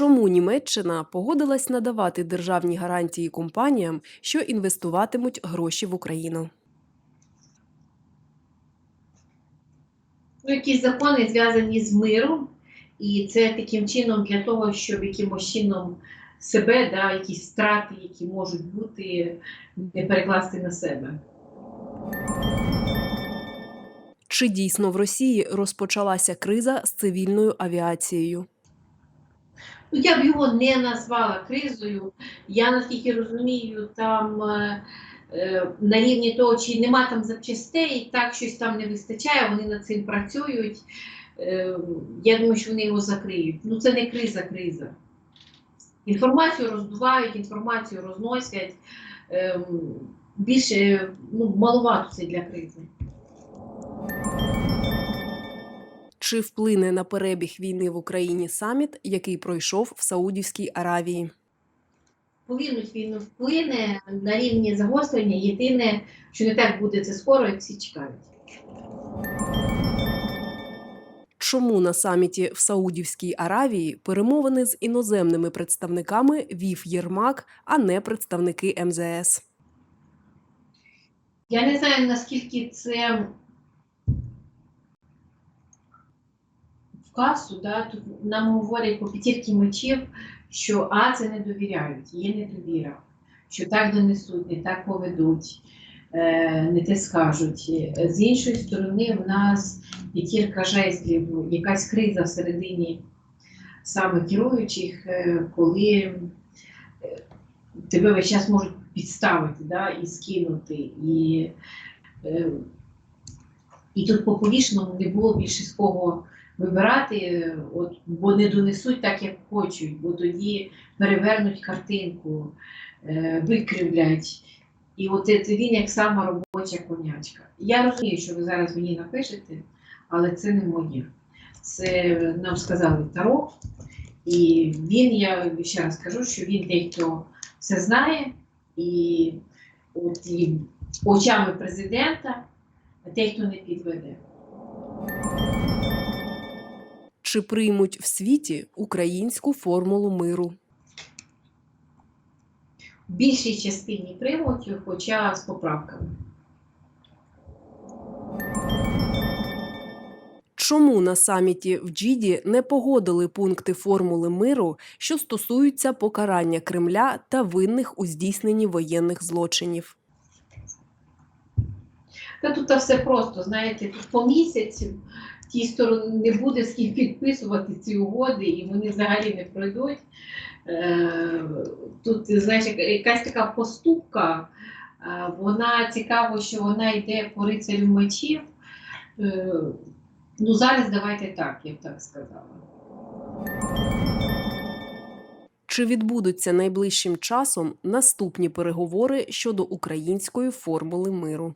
Чому Німеччина погодилась надавати державні гарантії компаніям, що інвестуватимуть гроші в Україну? Ну, якісь закони зв'язані з миром, і це таким чином для того, щоб якимось чином себе, да, якісь втрати, які можуть бути, не перекласти на себе. Чи дійсно в Росії розпочалася криза з цивільною авіацією? Ну, я б його не назвала кризою. Я наскільки розумію, там е, е, на рівні того, чи нема там запчастей, так щось там не вистачає, вони над цим працюють. Е, я думаю, що вони його закриють. Ну це не криза, криза. Інформацію роздувають, інформацію розносять. Е, більше ну, маловато це для кризи. Чи вплине на перебіг війни в Україні саміт, який пройшов в Саудівській Аравії? Вплинуть він вплине на рівні загострення. Єдине, що не так буде це скоро, як всі чекають. Чому на саміті в Саудівській Аравії перемовини з іноземними представниками вів Єрмак, а не представники МЗС? Я не знаю, наскільки це в касу, да, тут нам говорять по п'ятірки мечів, що А це не довіряють, є недовіра, що так донесуть, не так поведуть, е, не те скажуть. Е, З іншої сторони, в нас п'ятірка жезлів, якась криза всередині саме керуючих, е, коли тебе весь час можуть підставити да, і скинути. І, і тут по повішеному не було більше з кого вибирати, от, бо не донесуть так, як хочуть, бо тоді перевернуть картинку, е, викривлять. І от це, він як сама робоча конячка. Я розумію, що ви зараз мені напишете, але це не моє. Це нам сказали Таро, і він, я ще раз кажу, що він той, хто все знає, і от і очами президента, той, хто не підведе. Чи приймуть в світі українську формулу миру? В більшій частині приймуть, хоча з поправками. Чому на саміті в Джіді не погодили пункти формули миру, що стосуються покарання Кремля та винних у здійсненні воєнних злочинів? Та тут все просто, знаєте, тут по місяцю тій сторони не буде з ким підписувати ці угоди, і вони взагалі не пройдуть. Е, Тут, знаєш, якась така поступка, е, вона цікаво, що вона йде по рицарю мечів. Е, Ну, зараз давайте так, я б так сказала. Чи відбудуться найближчим часом наступні переговори щодо української формули миру?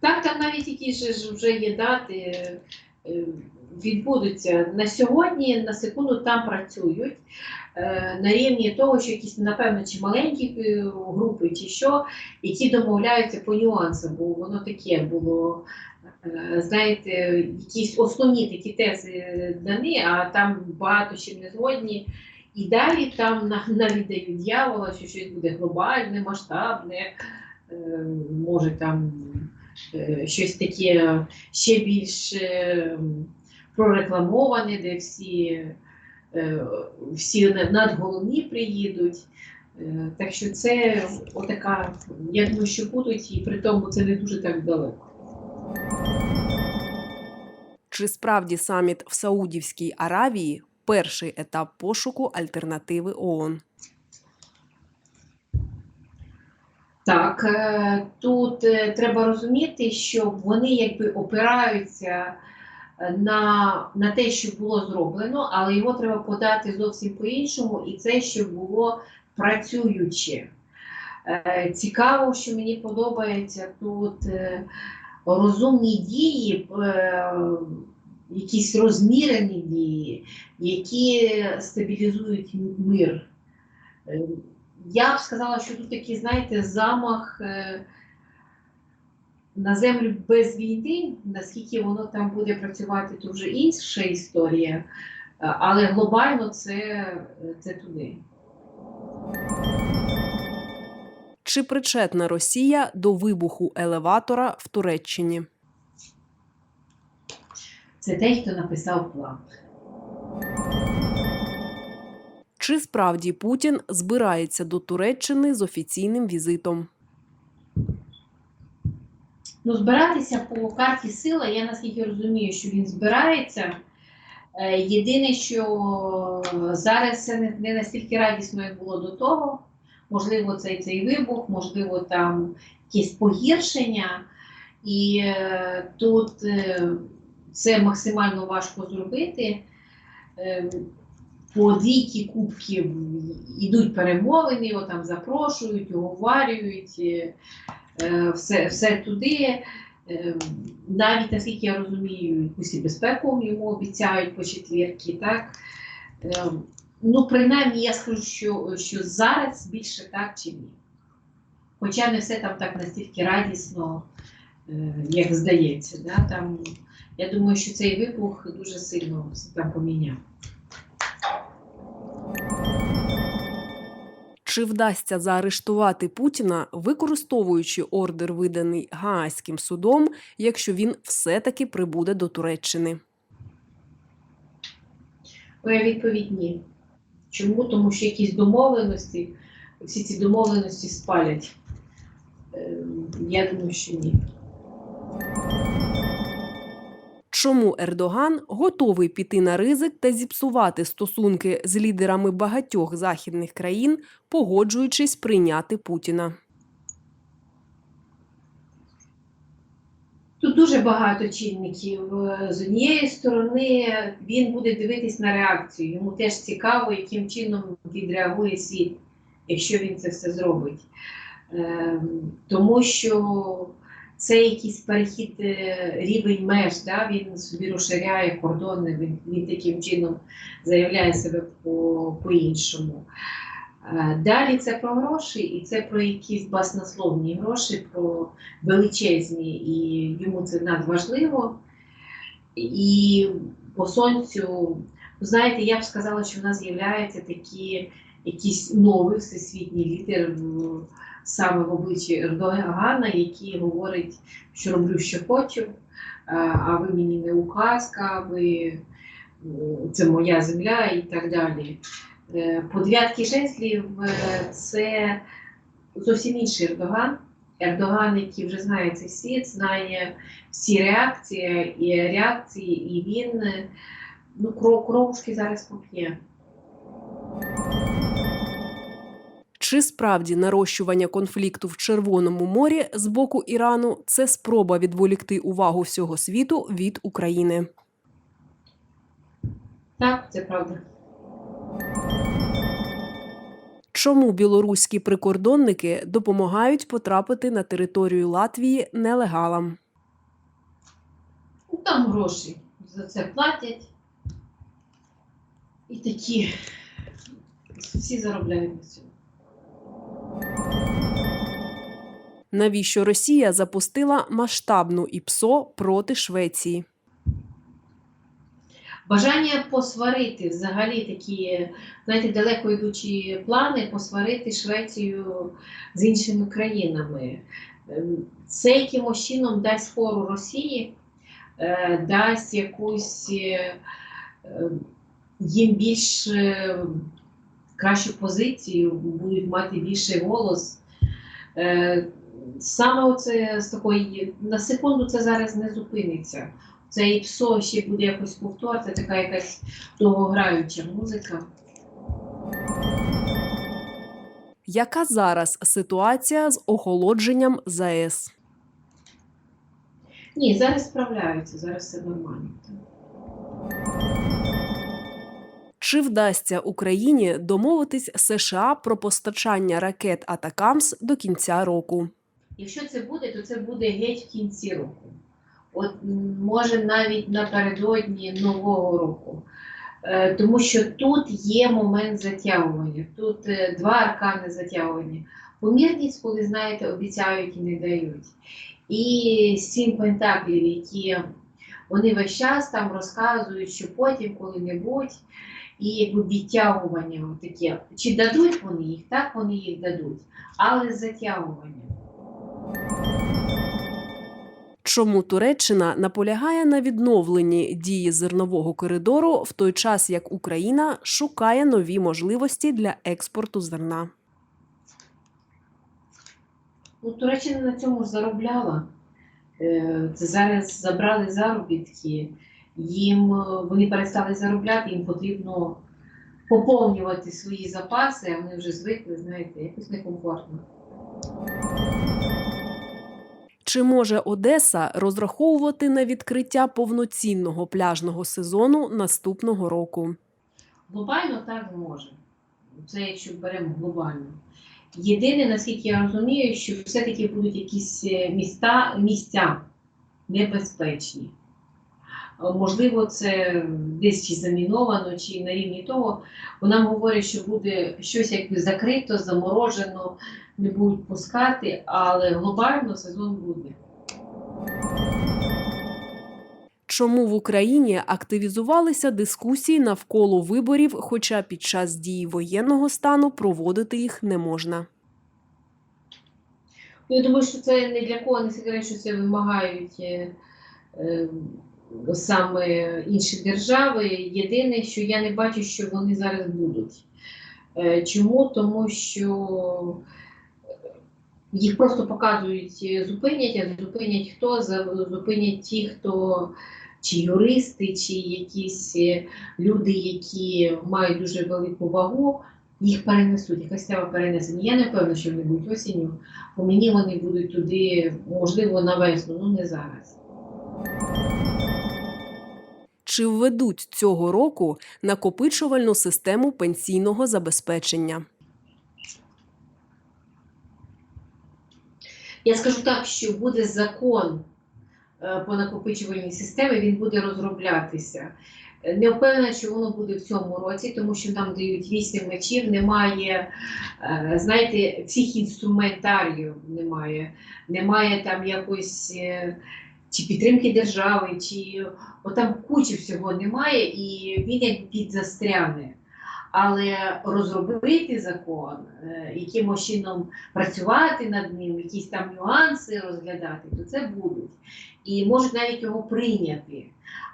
Так, там навіть які ж вже є дати, е, відбудуться на сьогодні, на секунду там працюють е, на рівні того, що якісь, напевно, чи маленькі е, групи, чи що, які домовляються по нюансам, бо воно таке було. Знаєте, якісь основні такі тези дані, а там багато чим не згодні. І далі там на- навіть дають дьявола, що щось буде глобальне, масштабне, може там щось таке ще більш е, прорекламоване, де всі, е, всі надголовні приїдуть. Е, Так що це отака, я думаю, що будуть, і при тому це не дуже так далеко. Чи справді саміт в Саудівській Аравії перший етап пошуку альтернативи ООН? Так, е, тут е, треба розуміти, що вони якби опираються е, на, на те, що було зроблено, але його треба подати зовсім по-іншому, і це щоб було працююче. Цікаво, що мені подобається тут розумні дії, якісь розмірені дії, які стабілізують мир. Я б сказала, що тут такий, знаєте, замах, е, на землю без війни, наскільки воно там буде працювати, то вже інша історія. Е, Але глобально це, це туди. Чи причетна Росія до вибуху елеватора в Туреччині? Це той, хто написав план. Чи справді Путін збирається до Туреччини з офіційним візитом? Ну, збиратися по карті сила, я наскільки розумію, що він збирається. Е, Єдине, що зараз це не, настільки радісно, як було до того. Можливо, цей цей вибух, можливо, там якесь погіршення. І е, тут е, це максимально важко зробити. По двійки кубків йдуть перемовини, його там запрошують, оговарюють. е, е, все, все туди. Е, Навіть наскільки я розумію, якусь безпеку йому обіцяють по четвірки, так? Ну, принаймні, я скажу, що, що зараз більше так чи ні. Хоча не все там так настільки радісно, як здається. Да? Там, я думаю, що цей вибух дуже сильно там поміняв. Чи вдасться заарештувати Путіна, використовуючи ордер, виданий Гаазьким судом, якщо він все-таки прибуде до Туреччини? Моя відповідь ні. Чому? Тому що якісь домовленості, всі ці домовленості спалять. Е, Я думаю, що ні. Чому Ердоган готовий піти на ризик та зіпсувати стосунки з лідерами багатьох західних країн, погоджуючись прийняти Путіна? Тут дуже багато чинників. Е, З однієї сторони, він буде дивитись на реакцію. Йому теж цікаво, яким чином відреагує світ, якщо він це все зробить. Ем, Тому що це якийсь перехід е, рівень меж, да? він собі розширяє кордони, він, він таким чином заявляє себе по- по-іншому. Е, Далі це про гроші, і це про якісь баснословні гроші, про величезні, і йому це надважливо. І по сонцю, знаєте, я б сказала, що в нас з'являється такі якийсь новий всесвітній лідер саме в обличчі Ердогана, який говорить, що роблю, що хочу, а- ви мені не указка, ви це моя земля і так далі. Е, По дев'ятки жезлів е, це зовсім інший Ердоган. Ердоган, який вже знає цей світ, знає всі реакції і реакції, і він е, ну, кров, кровушки зараз поп'є. Чи справді нарощування конфлікту в Червоному морі з боку Ірану це спроба відволікти увагу всього світу від України? Так, це правда. Чому білоруські прикордонники допомагають потрапити на територію Латвії нелегалам? Ну, там гроші за це платять. І такі всі заробляють на цьому. Навіщо Росія запустила масштабну ІПСО проти Швеції? Бажання посварити взагалі такі, знаєте, далеко йдучі плани, посварити Швецію з іншими країнами. Ем, Це якимось чином дасть фору Росії, е, дасть якусь е, е, їм більш е, кращу позицію, будуть мати більший голос. Саме оце з такої на секунду це зараз не зупиниться. Це і псо ще буде якось повтор, така якась довгограюча музика. Яка зараз ситуація з охолодженням ЗАЕС? Ні, зараз справляються, зараз все нормально. Чи вдасться Україні домовитись США про постачання ракет Атакамс до кінця року? Якщо це буде, то це буде геть в кінці року. От може навіть напередодні Нового року. Е, тому що тут є момент затягування. Тут е, два аркани затягування. Помірність, коли знаєте, обіцяють і не дають. і сім пентаклів, які вони весь час там розказують, що потім коли-небудь, і якби відтягування таке. Чи дадуть вони їх? Так вони їх дадуть, але з затягуванням. Чому Туреччина наполягає на відновленні дії зернового коридору в той час, як Україна шукає нові можливості для експорту зерна? Ну, Туреччина на цьому заробляла. Е, Це зараз забрали заробітки, їм е, вони перестали заробляти, їм потрібно поповнювати свої запаси, а вони вже звикли, знаєте, якось некомфортно. Чи може Одеса розраховувати на відкриття повноцінного пляжного сезону наступного року? Глобально так може. Це якщо беремо глобально. Єдине, наскільки я розумію, що все-таки будуть якісь е, міста, місця небезпечні. Е, Можливо, це десь чи заміновано, чи на рівні того. Бо нам говорять, що буде щось якби закрито, заморожено, не будуть пускати, але глобально сезон буде. Чому в Україні активізувалися дискусії навколо виборів, хоча під час дії воєнного стану проводити їх не можна? Ну, я думаю, що це не для кого не секрет, що це вимагають е, е, саме інші держави. Єдине, що я не бачу, що вони зараз будуть. Е, чому? Тому що їх просто показують, е, зупинять, а зупинять хто? Зупинять ті, хто чи юристи, чи якісь е, люди, які мають дуже велику вагу, їх перенесуть, якась тема перенесення. Я не певна, що вони будуть осінню. По мені вони будуть туди, можливо, на весну, ну не зараз. Чи введуть цього року накопичувальну систему пенсійного забезпечення? Я скажу так, що буде закон е, по накопичувальній системі, він буде розроблятися. Не впевнена, що воно буде в цьому році, тому що нам дають вісім мечів, немає, е, знаєте, всіх інструментаріїв немає, немає там якось е, чи підтримки держави, чи бо там кучі всього немає, і він як підзастряне. Але розробити закон, е, якимось чином працювати над ним, якісь там нюанси розглядати, то це будуть. І можуть навіть його прийняти.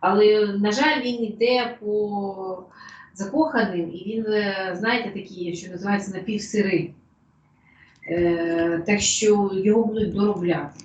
Але, на жаль, він йде по закоханим, і він, е, знаєте, такий, що називається напівсири. Е, так що його будуть доробляти.